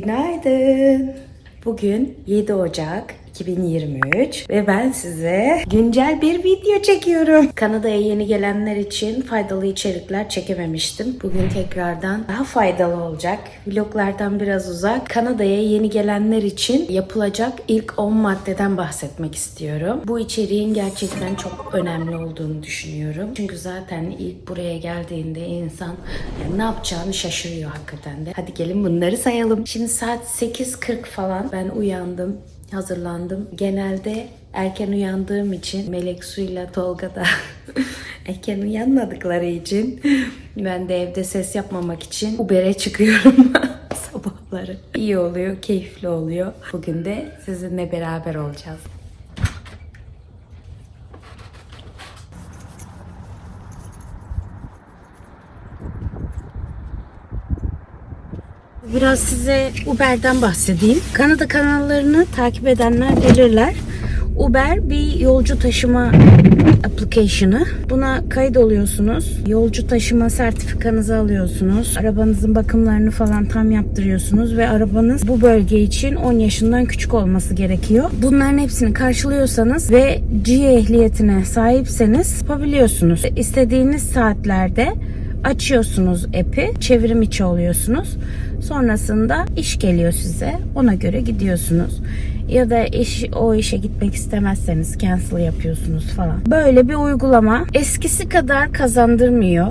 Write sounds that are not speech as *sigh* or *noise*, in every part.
Günaydın. Bugün 7 Ocak 2023 ve ben size güncel bir video çekiyorum. Kanada'ya yeni gelenler için faydalı içerikler çekememiştim. Bugün tekrardan daha faydalı olacak. Vloglardan biraz uzak. Kanada'ya yeni gelenler için yapılacak ilk 10 maddeden bahsetmek istiyorum. Bu içeriğin gerçekten çok önemli olduğunu düşünüyorum. Çünkü zaten ilk buraya geldiğinde insan ne yapacağını şaşırıyor hakikaten de. Hadi gelin bunları sayalım. Şimdi saat 8.40 falan ben uyandım hazırlandım. Genelde erken uyandığım için Melek Su'yla Tolga da *laughs* erken uyanmadıkları için ben de evde ses yapmamak için Uber'e çıkıyorum *laughs* sabahları. İyi oluyor, keyifli oluyor. Bugün de sizinle beraber olacağız. Biraz size Uber'den bahsedeyim. Kanada kanallarını takip edenler bilirler. Uber bir yolcu taşıma application'ı. Buna kayıt oluyorsunuz. Yolcu taşıma sertifikanızı alıyorsunuz. Arabanızın bakımlarını falan tam yaptırıyorsunuz ve arabanız bu bölge için 10 yaşından küçük olması gerekiyor. Bunların hepsini karşılıyorsanız ve G ehliyetine sahipseniz yapabiliyorsunuz. İstediğiniz saatlerde açıyorsunuz app'i, çevrim içi oluyorsunuz. Sonrasında iş geliyor size. Ona göre gidiyorsunuz. Ya da iş o işe gitmek istemezseniz cancel yapıyorsunuz falan. Böyle bir uygulama eskisi kadar kazandırmıyor.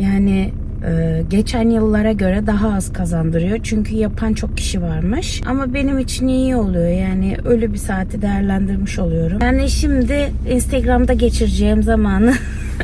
Yani e, geçen yıllara göre daha az kazandırıyor. Çünkü yapan çok kişi varmış. Ama benim için iyi oluyor. Yani öyle bir saati değerlendirmiş oluyorum. Yani şimdi Instagram'da geçireceğim zamanı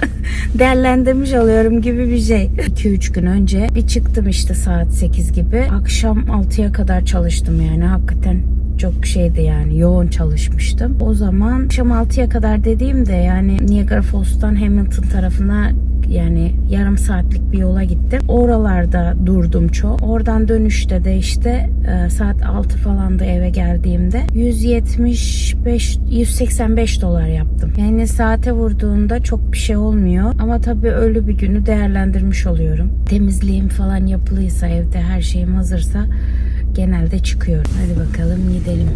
*laughs* değerlendirmiş oluyorum gibi bir şey. 2-3 gün önce bir çıktım işte saat 8 gibi. Akşam 6'ya kadar çalıştım yani hakikaten çok şeydi yani yoğun çalışmıştım. O zaman akşam 6'ya kadar dediğimde yani Niagara Falls'tan Hamilton tarafına yani yarım saatlik bir yola gittim. Oralarda durdum çok. Oradan dönüşte de işte e, saat 6 falan da eve geldiğimde 175 185 dolar yaptım. Yani saate vurduğunda çok bir şey olmuyor ama tabii ölü bir günü değerlendirmiş oluyorum. Temizliğim falan yapılıysa evde her şeyim hazırsa genelde çıkıyorum. Hadi bakalım gidelim.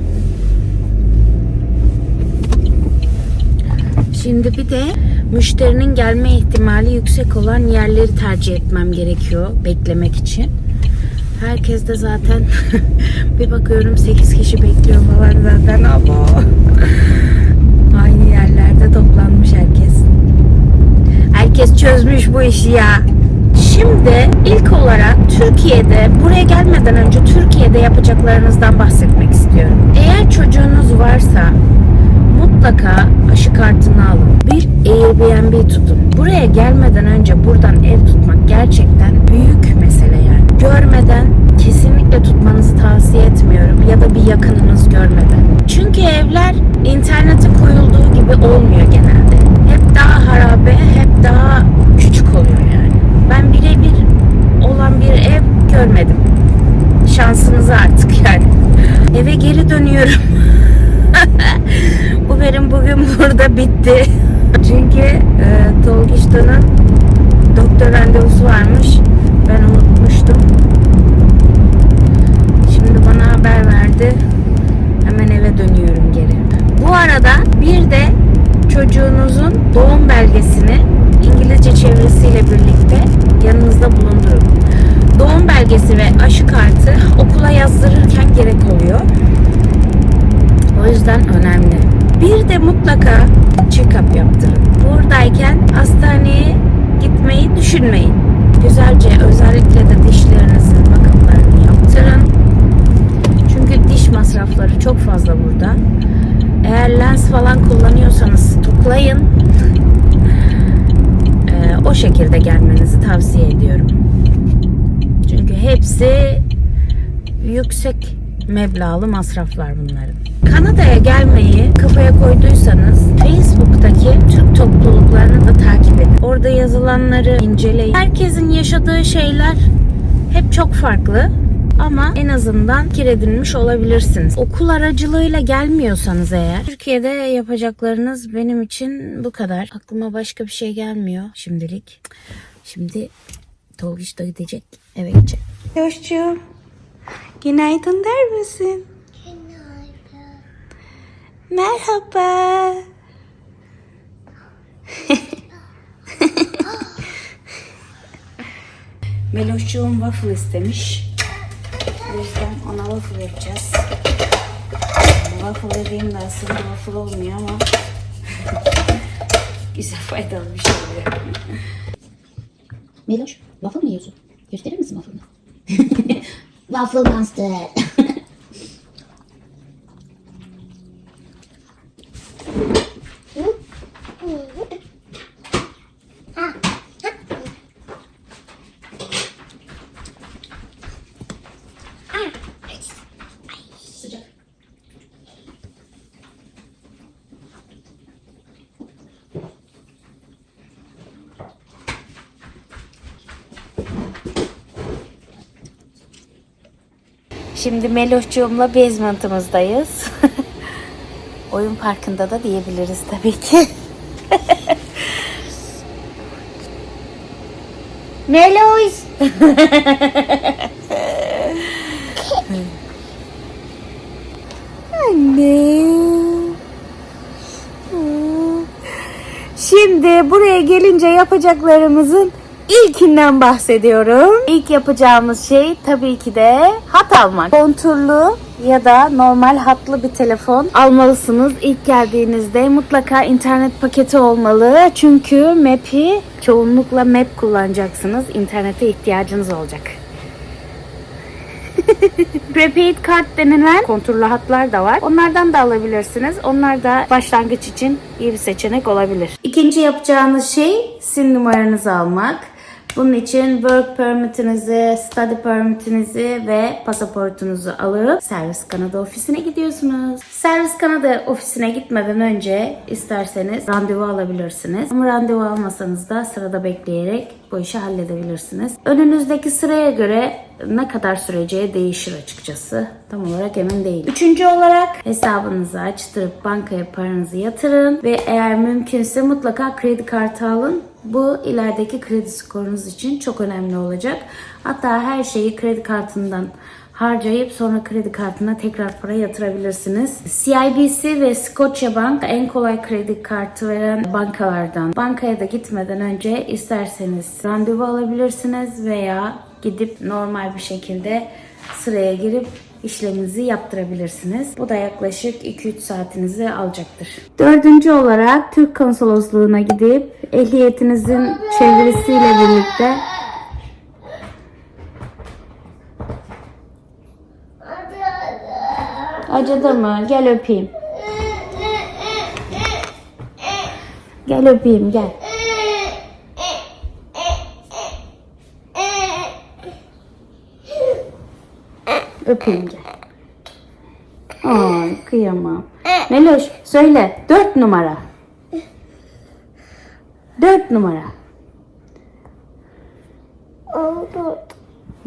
Şimdi bir de müşterinin gelme ihtimali yüksek olan yerleri tercih etmem gerekiyor beklemek için. Herkes de zaten *laughs* bir bakıyorum 8 kişi bekliyor falan zaten ama *laughs* aynı yerlerde toplanmış herkes. Herkes çözmüş bu işi ya. Şimdi ilk olarak Türkiye'de buraya gelmeden önce Türkiye'de yapacaklarınızdan bahsetmek istiyorum. Eğer çocuğunuz varsa mutlaka aşı kartını alın. Bir Airbnb tutun. Buraya gelmeden önce buradan ev tutmak gerçekten büyük mesele yani. Görmeden kesinlikle tutmanızı tavsiye etmiyorum ya da bir yakınınız görmeden. Çünkü evler internete koyulduğu gibi olmuyor genelde. Hep daha harabe, hep daha küçük oluyor yani. Ben birebir olan bir ev görmedim. Şansınız artık yani. Eve geri dönüyorum. Uber'im burada bitti. *laughs* Çünkü e, Tolgiştan'ın doktor randevusu varmış. Ben unutmuştum. Şimdi bana haber verdi. Hemen eve dönüyorum geri. Bu arada bir de çocuğunuzun doğum belgesini İngilizce çevirisiyle birlikte yanınızda bulundurun. Doğum belgesi ve aşı kartı okula yazdırırken gerek oluyor. O yüzden önemli. Bir de mutlaka check-up yaptırın. Buradayken hastaneye gitmeyi düşünmeyin. Güzelce özellikle de dişlerinizin bakımlarını yaptırın. Çünkü diş masrafları çok fazla burada. Eğer lens falan kullanıyorsanız stoklayın. *laughs* Ee, o şekilde gelmenizi tavsiye ediyorum. Çünkü hepsi yüksek meblağlı masraflar bunların. Kanada'ya gelmeyi kafaya koyduysanız Facebook'taki Türk topluluklarını da takip edin. Orada yazılanları inceleyin. Herkesin yaşadığı şeyler hep çok farklı ama en azından fikir edinmiş olabilirsiniz. Okul aracılığıyla gelmiyorsanız eğer Türkiye'de yapacaklarınız benim için bu kadar. Aklıma başka bir şey gelmiyor şimdilik. Şimdi Tolgiş da gidecek eve gidecek. Hoşçum. Günaydın der misin? Merhaba. *laughs* Meloş'cuğum waffle istemiş. O yüzden ona waffle yapacağız. Waffle dediğim de aslında waffle olmuyor ama *laughs* güzel faydalı bir şey oluyor. Meloş, waffle mı yiyorsun? Gösterir misin waffle'ını? *laughs* waffle monster. Şimdi Meloş'cuğumla basement'ımızdayız. *laughs* Oyun parkında da diyebiliriz tabii ki. *laughs* Meloş! *laughs* Anne. Şimdi buraya gelince yapacaklarımızın ilkinden bahsediyorum. İlk yapacağımız şey tabii ki de hat almak. Konturlu ya da normal hatlı bir telefon almalısınız. İlk geldiğinizde mutlaka internet paketi olmalı. Çünkü map'i çoğunlukla map kullanacaksınız. İnternete ihtiyacınız olacak. *laughs* Prepaid kart denilen konturlu hatlar da var. Onlardan da alabilirsiniz. Onlar da başlangıç için iyi bir seçenek olabilir. İkinci yapacağınız şey SIM numaranızı almak. Bunun için work permitinizi, study permitinizi ve pasaportunuzu alıp Servis Kanada ofisine gidiyorsunuz. Servis Kanada ofisine gitmeden önce isterseniz randevu alabilirsiniz. Ama randevu almasanız da sırada bekleyerek bu işi halledebilirsiniz. Önünüzdeki sıraya göre ne kadar süreceği değişir açıkçası. Tam olarak emin değilim. Üçüncü olarak hesabınızı açtırıp bankaya paranızı yatırın ve eğer mümkünse mutlaka kredi kartı alın. Bu ilerideki kredi skorunuz için çok önemli olacak. Hatta her şeyi kredi kartından harcayıp sonra kredi kartına tekrar para yatırabilirsiniz. CIBC ve Scotiabank en kolay kredi kartı veren bankalardan. Bankaya da gitmeden önce isterseniz randevu alabilirsiniz veya gidip normal bir şekilde sıraya girip işleminizi yaptırabilirsiniz. Bu da yaklaşık 2-3 saatinizi alacaktır. Dördüncü olarak Türk konsolosluğuna gidip ehliyetinizin çevirisiyle birlikte Acıdı mı? Gel öpeyim. Gel öpeyim gel. Gel. Ay kıyamam. Meloş söyle. Dört numara. Dört numara. Oldu.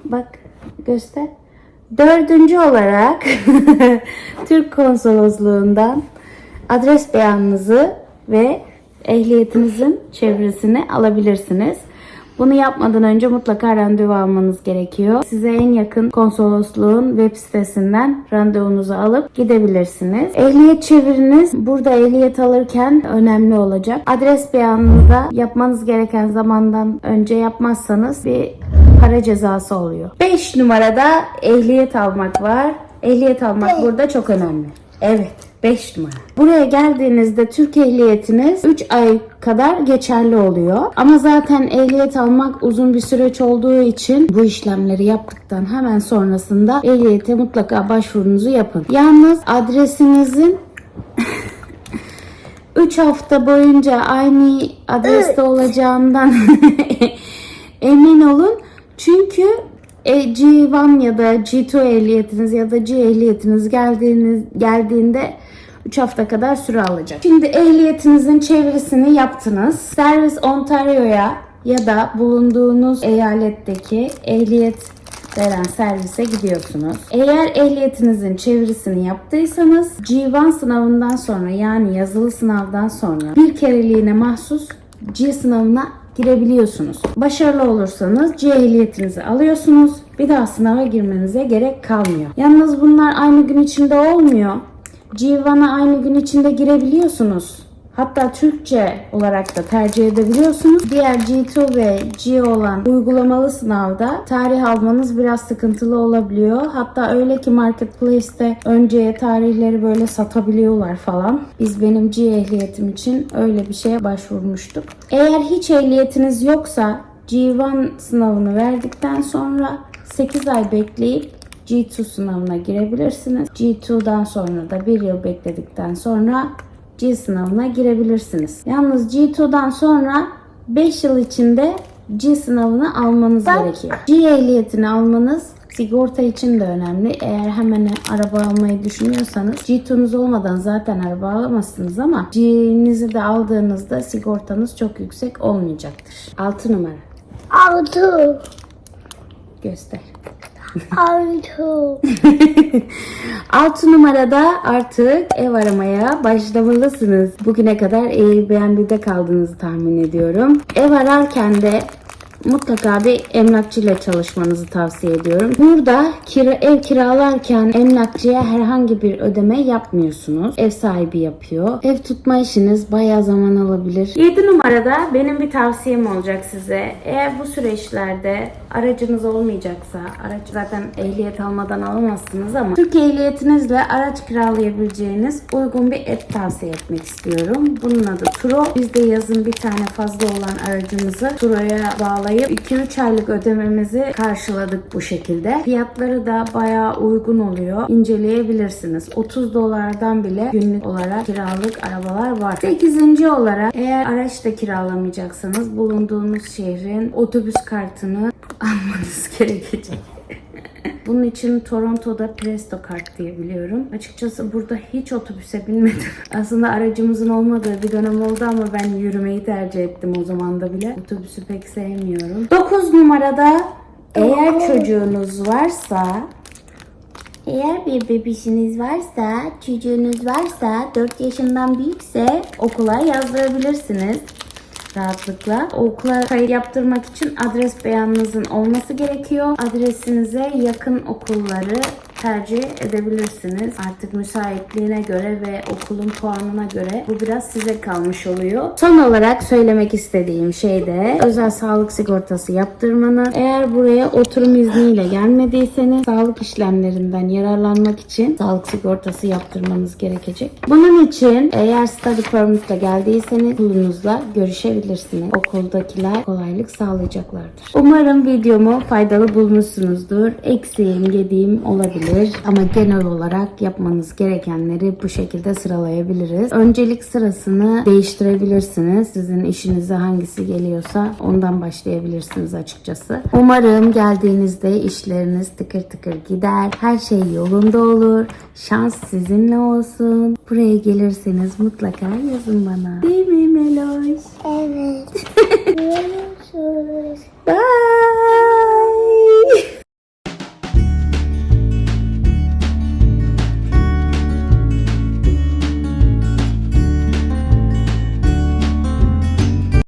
Bak göster. Dördüncü olarak *laughs* Türk konsolosluğundan adres beyanınızı ve ehliyetinizin çevresini alabilirsiniz. Bunu yapmadan önce mutlaka randevu almanız gerekiyor. Size en yakın konsolosluğun web sitesinden randevunuzu alıp gidebilirsiniz. Ehliyet çeviriniz burada ehliyet alırken önemli olacak. Adres beyanını da yapmanız gereken zamandan önce yapmazsanız bir para cezası oluyor. 5 numarada ehliyet almak var. Ehliyet almak burada çok önemli. Evet. 5 numara. Buraya geldiğinizde Türk ehliyetiniz 3 ay kadar geçerli oluyor. Ama zaten ehliyet almak uzun bir süreç olduğu için bu işlemleri yaptıktan hemen sonrasında ehliyete mutlaka başvurunuzu yapın. Yalnız adresinizin *laughs* 3 hafta boyunca aynı adreste olacağından *laughs* emin olun. Çünkü e, G1 ya da G2 ehliyetiniz ya da G ehliyetiniz geldiğiniz geldiğinde 3 hafta kadar süre alacak. Şimdi ehliyetinizin çevirisini yaptınız. Servis Ontario'ya ya da bulunduğunuz eyaletteki ehliyet veren servise gidiyorsunuz. Eğer ehliyetinizin çevirisini yaptıysanız G1 sınavından sonra yani yazılı sınavdan sonra bir kereliğine mahsus G sınavına girebiliyorsunuz. Başarılı olursanız C ehliyetinizi alıyorsunuz. Bir daha sınava girmenize gerek kalmıyor. Yalnız bunlar aynı gün içinde olmuyor. G1'a aynı gün içinde girebiliyorsunuz. Hatta Türkçe olarak da tercih edebiliyorsunuz. Diğer G2 ve G olan uygulamalı sınavda tarih almanız biraz sıkıntılı olabiliyor. Hatta öyle ki Marketplace'te önceye tarihleri böyle satabiliyorlar falan. Biz benim G ehliyetim için öyle bir şeye başvurmuştuk. Eğer hiç ehliyetiniz yoksa G1 sınavını verdikten sonra 8 ay bekleyip G2 sınavına girebilirsiniz. G2'dan sonra da bir yıl bekledikten sonra G sınavına girebilirsiniz. Yalnız G2'dan sonra 5 yıl içinde G sınavını almanız gerekiyor. G ehliyetini almanız sigorta için de önemli. Eğer hemen araba almayı düşünüyorsanız G2'nuz olmadan zaten araba alamazsınız ama G'nizi de aldığınızda sigortanız çok yüksek olmayacaktır. 6 numara. Altı. Göster. Altı. *laughs* 6 numarada artık ev aramaya başlamalısınız. Bugüne kadar Airbnb'de kaldığınızı tahmin ediyorum. Ev ararken de mutlaka bir emlakçıyla çalışmanızı tavsiye ediyorum. Burada kira, ev kiralarken emlakçıya herhangi bir ödeme yapmıyorsunuz. Ev sahibi yapıyor. Ev tutma işiniz bayağı zaman alabilir. 7 numarada benim bir tavsiyem olacak size. Eğer bu süreçlerde aracınız olmayacaksa, araç zaten ehliyet almadan alamazsınız ama Türk ehliyetinizle araç kiralayabileceğiniz uygun bir app tavsiye etmek istiyorum. Bunun adı Turo. Biz de yazın bir tane fazla olan aracımızı Turo'ya bağlayıp 2-3 aylık ödememizi karşıladık bu şekilde. Fiyatları da bayağı uygun oluyor. İnceleyebilirsiniz. 30 dolardan bile günlük olarak kiralık arabalar var. 8. olarak eğer araç da kiralamayacaksanız bulunduğunuz şehrin otobüs kartını *laughs* almanız gerekecek. Bunun için Toronto'da Presto kart diye biliyorum. Açıkçası burada hiç otobüse binmedim. *laughs* Aslında aracımızın olmadığı bir dönem oldu ama ben yürümeyi tercih ettim o zaman da bile. Otobüsü pek sevmiyorum. 9 numarada eğer çocuğunuz varsa eğer bir bebişiniz varsa, çocuğunuz varsa 4 yaşından büyükse okula yazdırabilirsiniz rahatlıkla. Okula kayıt yaptırmak için adres beyanınızın olması gerekiyor. Adresinize yakın okulları tercih edebilirsiniz. Artık müsaitliğine göre ve okulun puanına göre bu biraz size kalmış oluyor. Son olarak söylemek istediğim şey de özel sağlık sigortası yaptırmanız. Eğer buraya oturum izniyle gelmediyseniz sağlık işlemlerinden yararlanmak için sağlık sigortası yaptırmanız gerekecek. Bunun için eğer study permit'le geldiyseniz okulunuzla görüşebilirsiniz. Okuldakiler kolaylık sağlayacaklardır. Umarım videomu faydalı bulmuşsunuzdur. Eksiğim, gediğim olabilir ama genel olarak yapmanız gerekenleri bu şekilde sıralayabiliriz. Öncelik sırasını değiştirebilirsiniz. Sizin işinize hangisi geliyorsa ondan başlayabilirsiniz açıkçası. Umarım geldiğinizde işleriniz tıkır tıkır gider. Her şey yolunda olur. Şans sizinle olsun. Buraya gelirseniz mutlaka yazın bana. Değil mi Meloş? Evet. *laughs* Görüşürüz. Bye.